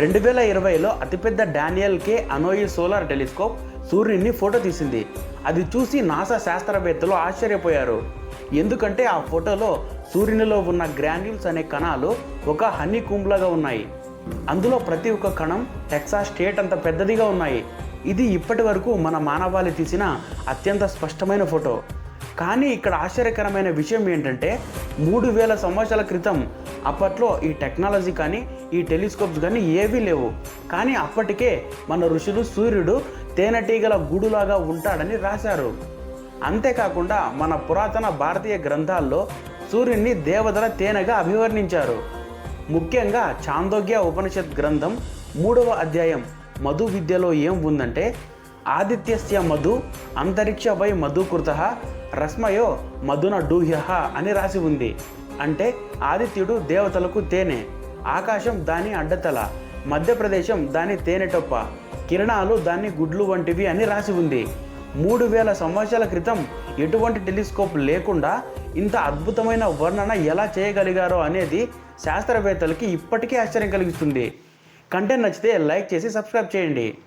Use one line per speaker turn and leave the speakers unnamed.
రెండు వేల ఇరవైలో అతిపెద్ద Daniel K Inouye solar telescope సూర్యుని ఫోటో తీసింది. అది చూసి నాసా శాస్త్రవేత్తలు ఆశ్చర్యపోయారు. ఎందుకంటే ఆ ఫోటోలో సూర్యునిలో ఉన్న గ్రాన్యూల్స్ అనే కణాలు ఒక హనీ కుంబ్లాగా ఉన్నాయి. అందులో ప్రతి ఒక్క కణం టెక్సాస్ స్టేట్ అంత పెద్దదిగా ఉన్నాయి. ఇది ఇప్పటి వరకు మన మానవాళి తీసిన అత్యంత స్పష్టమైన ఫోటో. కానీ ఇక్కడ ఆశ్చర్యకరమైన విషయం ఏంటంటే మూడు వేల సంవత్సరాల క్రితం అప్పట్లో ఈ టెక్నాలజీ కానీ ఈ టెలిస్కోప్స్ కానీ ఏవీ లేవు. కానీ అప్పటికే మన ఋషులు సూర్యుడు తేనెటీగల గూడులాగా ఉంటాడని రాశారు. అంతేకాకుండా మన పురాతన భారతీయ గ్రంథాల్లో సూర్యుడిని దేవతల తేనెగా అభివర్ణించారు. ముఖ్యంగా చాందోగ్య ఉపనిషత్ గ్రంథం మూడవ అధ్యాయం మధు విద్యలో ఏం ఉందంటే ఆదిత్యస్య మధు అంతరిక్ష వై మధుకృత రస్మయో మధున డూహ్య అని రాసి ఉంది. అంటే ఆదిత్యుడు దేవతలకు తేనె ఆకాశం దాని అడ్డతల మధ్యప్రదేశం దాని తేనెటొప్ప కిరణాలు దాని గుడ్లు వంటివి అని రాసి ఉంది. మూడు వేల సంవత్సరాల క్రితం ఎటువంటి టెలిస్కోప్ లేకుండా ఇంత అద్భుతమైన వర్ణన ఎలా చేయగలిగారో అనేది శాస్త్రవేత్తలకి ఇప్పటికీ ఆశ్చర్యం కలిగిస్తుంది. కంటెంట్ నచ్చితే లైక్ చేసి సబ్స్క్రైబ్ చేయండి.